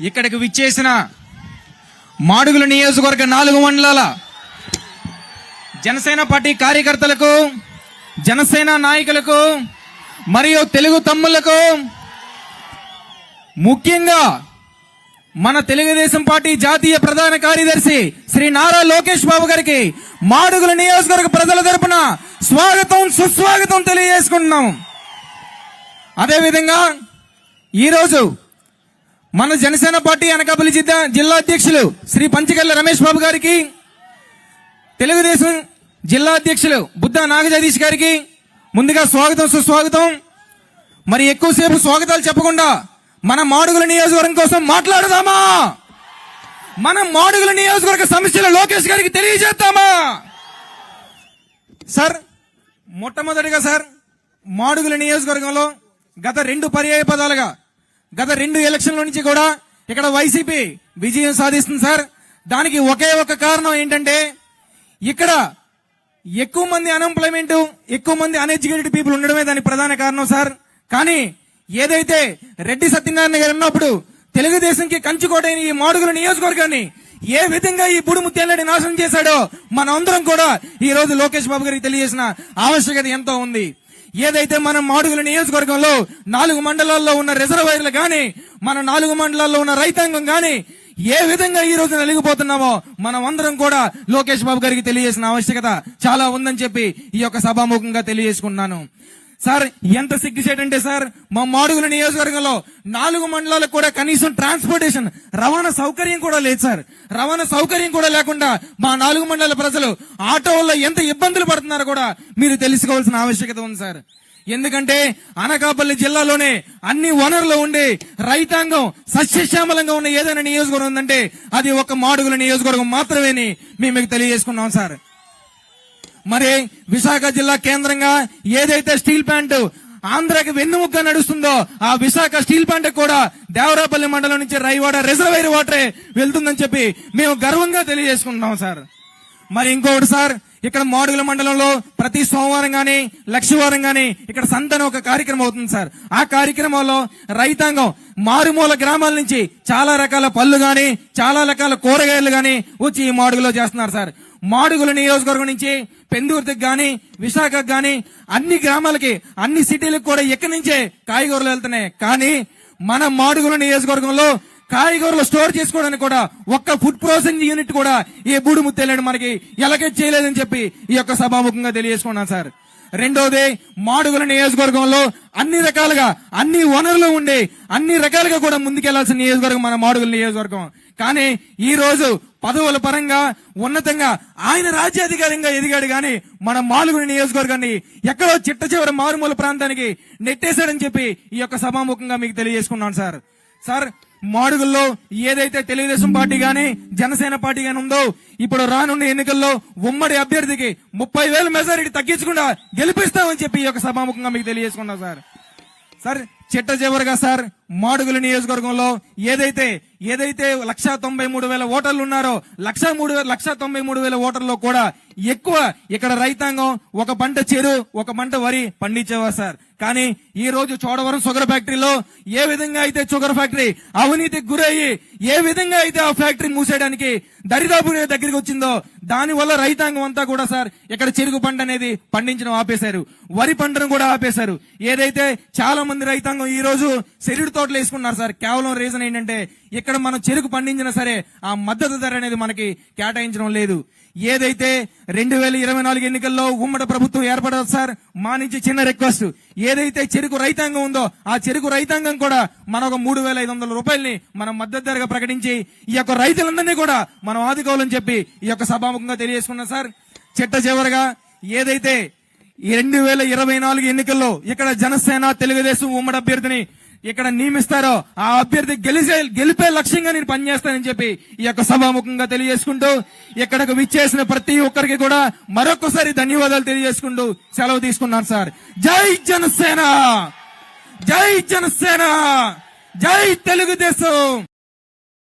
ఇక్కడికి విచ్చేసిన మాడుగుల నియోజకవర్గ నాలుగు మండలాల జనసేన పార్టీ కార్యకర్తలకు జనసేన నాయకులకు మరియు తెలుగు తమ్ముళ్ళకు ముఖ్యంగా మన తెలుగుదేశం పార్టీ జాతీయ ప్రధాన కార్యదర్శి శ్రీ నారా లోకేష్ బాబు గారికి మాడుగుల నియోజకవర్గ ప్రజల తరపున స్వాగతం సుస్వాగతం తెలియజేసుకుంటున్నాం. అదేవిధంగా ఈరోజు మన జనసేన పార్టీ అనకాపల్లి జిల్లా జిల్లా అధ్యక్షులు శ్రీ పంచగల్ల రమేష్ బాబు గారికి తెలుగుదేశం జిల్లా అధ్యక్షులు బుద్ధ నాగజగదీష్ గారికి ముందుగా స్వాగతం సుస్వాగతం. మరి ఎక్కువసేపు స్వాగతాలు చెప్పకుండా మన మాడుగుల నియోజకవర్గం కోసం మాట్లాడదామా? మన మాడుగుల నియోజకవర్గ సమస్యలు లోకేష్ గారికి తెలియజేద్దామా? సార్ మొట్టమొదటిగా సార్ మాడుగుల నియోజకవర్గంలో గత రెండు పర్యాయ పదాలుగా గత రెండు ఎలక్షన్ల నుంచి కూడా ఇక్కడ వైసీపీ విజయం సాధిస్తుంది సార్. దానికి ఒకే ఒక కారణం ఏంటంటే ఇక్కడ ఎక్కువ మంది అన్ఎంప్లాయ్మెంట్ ఎక్కువ మంది అన్ఎడ్యుకేటెడ్ పీపుల్ ఉండడమే దానికి ప్రధాన కారణం సార్. కానీ ఏదైతే రెడ్డి సత్యనారాయణ గారు ఉన్నప్పుడు తెలుగుదేశంకి కంచుకోటైన ఈ మాడుగుల నియోజకవర్గాన్ని ఏ విధంగా ఈ బుడు ముత్యాలని నాశనం చేశాడో మన అందరం కూడా ఈ రోజు లోకేష్ బాబు గారికి తెలియజేసిన ఆవశ్యకత ఎంతో ఉంది. ఏదైతే మనం మాడుగుల నియోజకవర్గంలో నాలుగు మండలాల్లో ఉన్న రిజర్వాయర్లు కానీ మన నాలుగు మండలాల్లో ఉన్న రైతాంగం కానీ ఏ విధంగా ఈ రోజు నలిగిపోతున్నామో మనం అందరం కూడా లోకేష్ బాబు గారికి తెలియజేసిన ఆవశ్యకత చాలా ఉందని చెప్పి ఈ యొక్క సభాముఖంగా తెలియజేసుకున్నాను సార్ ఎంత సిగ్గుచేటంటే సార్ మా మాడుగుల నియోజకవర్గంలో నాలుగు మండలాలకు కూడా కనీసం ట్రాన్స్పోర్టేషన్ రవాణా సౌకర్యం కూడా లేదు సార్. రవాణా సౌకర్యం కూడా లేకుండా మా నాలుగు మండలాల ప్రజలు ఆటో వల్ల ఎంత ఇబ్బందులు పడుతున్నారో కూడా మీరు తెలుసుకోవాల్సిన ఆవశ్యకత ఉంది సార్. ఎందుకంటే అనకాపల్లి జిల్లాలోనే అన్ని వనరులు ఉండి రైతాంగం సస్యశ్యామలంగా ఉన్న ఏదైనా నియోజకవర్గం ఉందంటే అది ఒక మాడుగుల నియోజకవర్గం మాత్రమేని మేము మీకు తెలియజేసుకున్నాం సార్. మరి విశాఖ జిల్లా కేంద్రంగా ఏదైతే స్టీల్ ప్లాంట్ ఆంధ్రాకి వెన్నుముక్క నడుస్తుందో ఆ విశాఖ స్టీల్ ప్లాంట్ కూడా దేవరాపల్లి మండలం నుంచి రైవాడ రిజర్వైర్ వాటరే వెళ్తుందని చెప్పి మేము గర్వంగా తెలియజేసుకుంటున్నాం సార్. మరి ఇంకొకటి సార్ ఇక్కడ మాడుగుల మండలంలో ప్రతి సోమవారం గాని లక్షవారం గాని ఇక్కడ సంతన ఒక కార్యక్రమం అవుతుంది సార్. ఆ కార్యక్రమంలో రైతాంగం మారుమూల గ్రామాల నుంచి చాలా రకాల పళ్ళు గాని చాలా రకాల కూరగాయలు గాని వచ్చి ఈ మాడుగులో చేస్తున్నారు సార్. మాడుగుల నియోజకవర్గం నుంచి పెందూర్తికి గాని విశాఖకు గాని అన్ని గ్రామాలకి అన్ని సిటీలకు కూడా ఇక్కడి నుంచే కాయగూరలు వెళ్తున్నాయి. కానీ మన మాడుగుల నియోజకవర్గంలో కాయగూరలు స్టోర్ చేసుకోవడానికి కూడా ఒక్క ఫుడ్ ప్రాసెసింగ్ యూనిట్ కూడా ఏ బూడు ముత్తేలేడు మనకి ఎలాగే చేయలేదని చెప్పి ఈ యొక్క సభాముఖంగా తెలియజేసుకున్నాను సార్. రెండోది మాడుగుల నియోజకవర్గంలో అన్ని రకాలుగా అన్ని వనరులు ఉండి అన్ని రకాలుగా కూడా ముందుకెళ్ళాల్సిన నియోజకవర్గం మన మాడుగుల నియోజకవర్గం. కానీ ఈ రోజు పదవుల పరంగా ఉన్నతంగా ఆయన రాజ్యాధికారంగా ఎదిగాడు గాని మన మాలుగుని నియోజకవర్గాన్ని ఎక్కడో చిట్ట చివరి మారుమూల ప్రాంతానికి నెట్టేశాడని చెప్పి ఈ యొక్క సభాముఖంగా మీకు తెలియజేసుకున్నాను సార్. సార్ మాడుగుల్లో ఏదైతే తెలుగుదేశం పార్టీ గాని జనసేన పార్టీ గాని ఉందో ఇప్పుడు రానున్న ఎన్నికల్లో ఉమ్మడి అభ్యర్థికి ముప్పై వేల మెజారిటీ తగ్గించకుండా గెలిపిస్తామని చెప్పి ఈ యొక్క సభాముఖంగా మీకు తెలియజేసుకున్నాం సార్. సార్ చిట్ట చివరిగా సార్ మాడుగుల నియోజకవర్గంలో ఏదైతే ఏదైతే లక్ష తొంభై మూడు వేల ఓటర్లు ఉన్నారో లక్ష మూడు లక్ష తొంభై మూడు వేల ఓటర్లో కూడా ఎక్కువ ఇక్కడ రైతాంగం ఒక పంట చెరు ఒక పంట వరి పండించేవారు సార్. కానీ ఈ రోజు చోడవరం షుగర్ ఫ్యాక్టరీలో ఏ విధంగా అయితే షుగర్ ఫ్యాక్టరీ అవినీతికి గురయ్యి ఏ విధంగా అయితే ఆ ఫ్యాక్టరీ మూసేయడానికి దరిదాపు దగ్గరికి వచ్చిందో దానివల్ల రైతాంగం అంతా కూడా సార్ ఇక్కడ చెరుకు పంట అనేది పండించడం ఆపేశారు. వరి పంటను కూడా ఆపేశారు. ఏదైతే చాలా మంది రైతాంగం ఈ రోజు చెరుడు తోటలు వేసుకున్నారు సార్. కేవలం రీజన్ ఏంటంటే ఇక్కడ మనం చెరుకు పండించినా సరే ఆ మద్దతు ధర అనేది మనకి కేటాయించడం లేదు. ఏదైతే రెండు వేల ఇరవై నాలుగు ఎన్నికల్లో ఉమ్మడి ప్రభుత్వం ఏర్పడదు సార్ మా నుంచి చిన్న రిక్వెస్ట్ ఏదైతే చెరుకు రైతాంగం ఉందో ఆ చెరుకు రైతాంగం కూడా మన ఒక మూడు వేల ఐదు వందల రూపాయలని మనం మద్దతు ధరగా ప్రకటించి ఈ యొక్క రైతులందరినీ కూడా మనం ఆదుకోవాలని చెప్పి ఈ యొక్క సభాముఖంగా తెలియజేసుకున్నాం సార్. చిట్ట చివరగా ఏదైతే రెండు వేల ఇరవై నాలుగు ఎన్నికల్లో ఇక్కడ జనసేన తెలుగుదేశం ఉమ్మడి అభ్యర్థిని ఇక్కడ నియమిస్తారో ఆ అభ్యర్థి గెలిచే గెలిపే లక్ష్యంగా నేను పనిచేస్తానని చెప్పి ఈ యొక్క సభాముఖంగా తెలియజేసుకుంటూ ఇక్కడకు విచ్చేసిన ప్రతి ఒక్కరికి కూడా మరొకసారి ధన్యవాదాలు తెలియజేసుకుంటూ సెలవు తీసుకున్నాను సార్. జై జనసేన! జై జనసేన! జై తెలుగుదేశం!